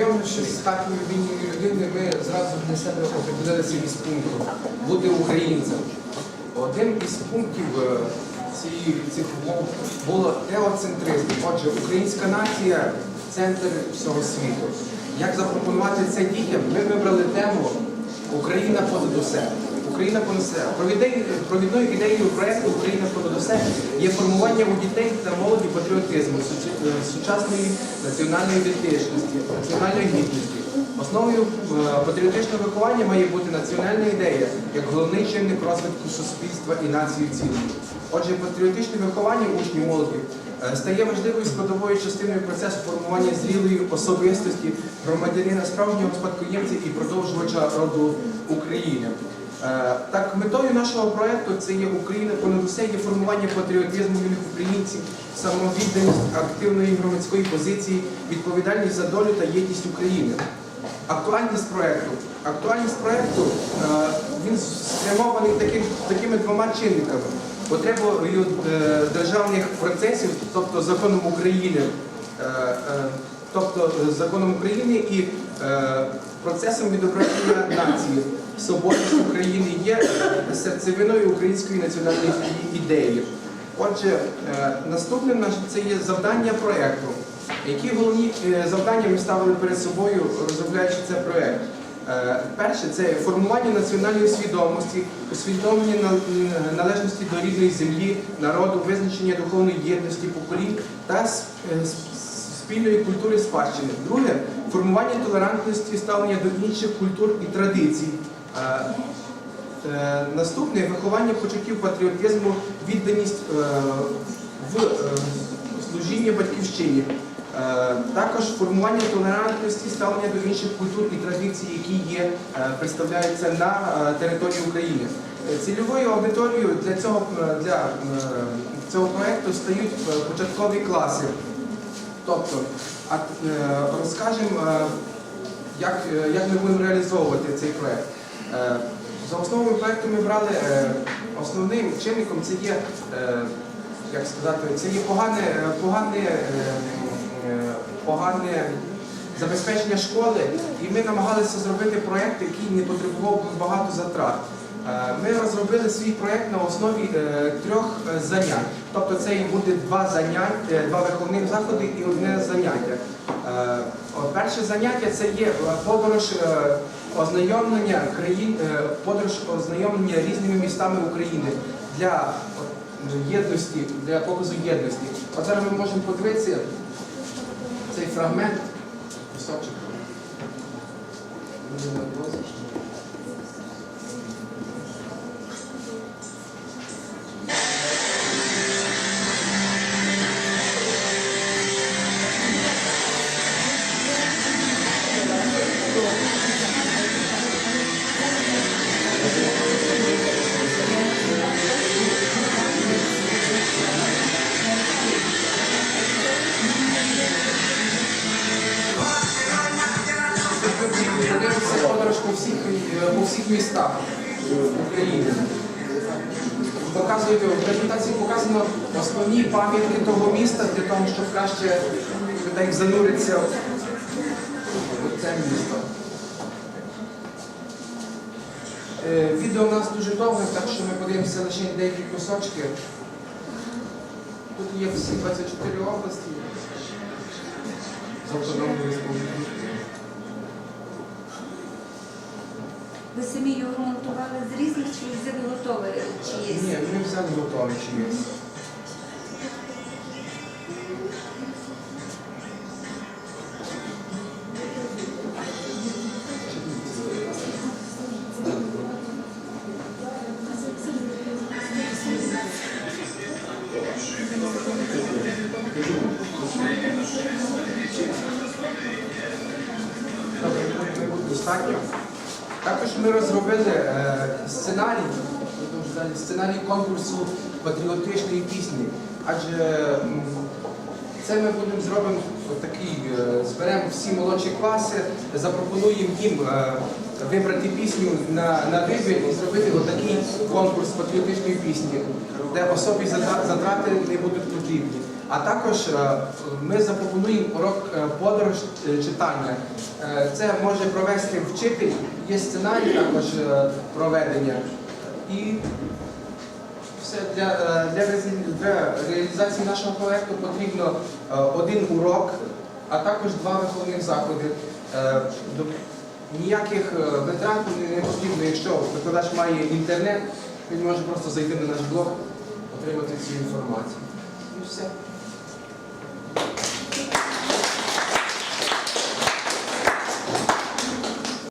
Знайомившись з такою вільною людини ми зразу для себе определилися із пункту бути українцем. Один із пунктів е, цієї цих умов було теоцентризм. Отже, українська нація центр всього світу. Як запропонувати це дітям? Ми вибрали тему Україна понад усе. Україна. Провідей- Провідною ідеєю проєкту Україна понад усе є формування у дітей та молоді патріотизму, е, сучасної національної ідентичності, національної гідності. Основою е, патріотичного виховання має бути національна ідея як головний чинник розвитку суспільства і нації в цілому. Отже, патріотичне виховання учнів молоді е, стає важливою складовою частиною процесу формування зрілої особистості громадянина справжнього спадкоємця і продовжувача роду України. Е, Так, метою нашого проекту це є Україна понад усе є формування патріотизму юних українців, самовідданість активної громадської позиції, відповідальність за долю та єдність України. Актуальність проекту. Актуальність проекту е, він спрямований таким, такими двома чинниками: потребою е, державних процесів, тобто законом України, тобто законом України і процесом відображення нації. Соборність України є серцевиною української національної ідеї. Отже, е, наступне наше це є завдання проекту. Які головні е, завдання ми ставили перед собою, розробляючи цей проект? Е, Перше це формування національної свідомості, усвідомлення на- належності до рідної землі, народу, визначення духовної єдності поколінь та е, спільної культури спадщини. Друге формування толерантності, ставлення до інших культур і традицій. Е, Е, Наступне виховання почуттів патріотизму, відданість е, в служіння батьківщині. Також формування толерантності, ставлення до інших культур і традицій, які є, представляються на території України. Цільовою аудиторією для цього, для цього проєкту стають початкові класи. Тобто, розкажемо, як, як ми будемо реалізовувати цей проєкт. Е, За основою проєкту ми брали е, основним чинником це є, е, як сказати, це є погане, погане, погане забезпечення школи, і ми намагалися зробити проєкт, який не потребував багато затрат. Ми розробили свій проєкт на основі трьох занять. Тобто це буде два заняття, два виховних заходи і одне заняття. Перше заняття це є подорож ознайомлення країн, е, подорож ознайомлення різними містами України для єдності, для показу єдності. От зараз ми можемо подивитися цей фрагмент. Кусочок. Е, по всіх містах України. Показують, в презентації показано основні пам'ятки того міста для того, щоб краще так зануритися в це місто. Е, Відео у нас дуже довге, так що ми подивимося лише деякі кусочки. Тут є всі 24 області з автономної республіки. Самі його монтували з різних чи взяли готове чиєсь? Ні, ми взяли ми- ми достатньо. Також ми розробили е, сценарій, сценарій конкурсу патріотичної пісні. Адже це ми будемо зробимо такий, е, зберемо всі молодші класи, запропонуємо їм е, вибрати пісню на, на вибір і зробити отакий конкурс патріотичної пісні, де особі затрати не будуть потрібні. А також е, ми запропонуємо урок е, подорож е, читання. Це може провести вчитель, є сценарій також проведення. І все для, для, реалізації нашого проєкту потрібно один урок, а також два виховних заходи. Ніяких витрат не потрібно, якщо викладач має інтернет, він може просто зайти на наш блог, отримати цю інформацію. І все.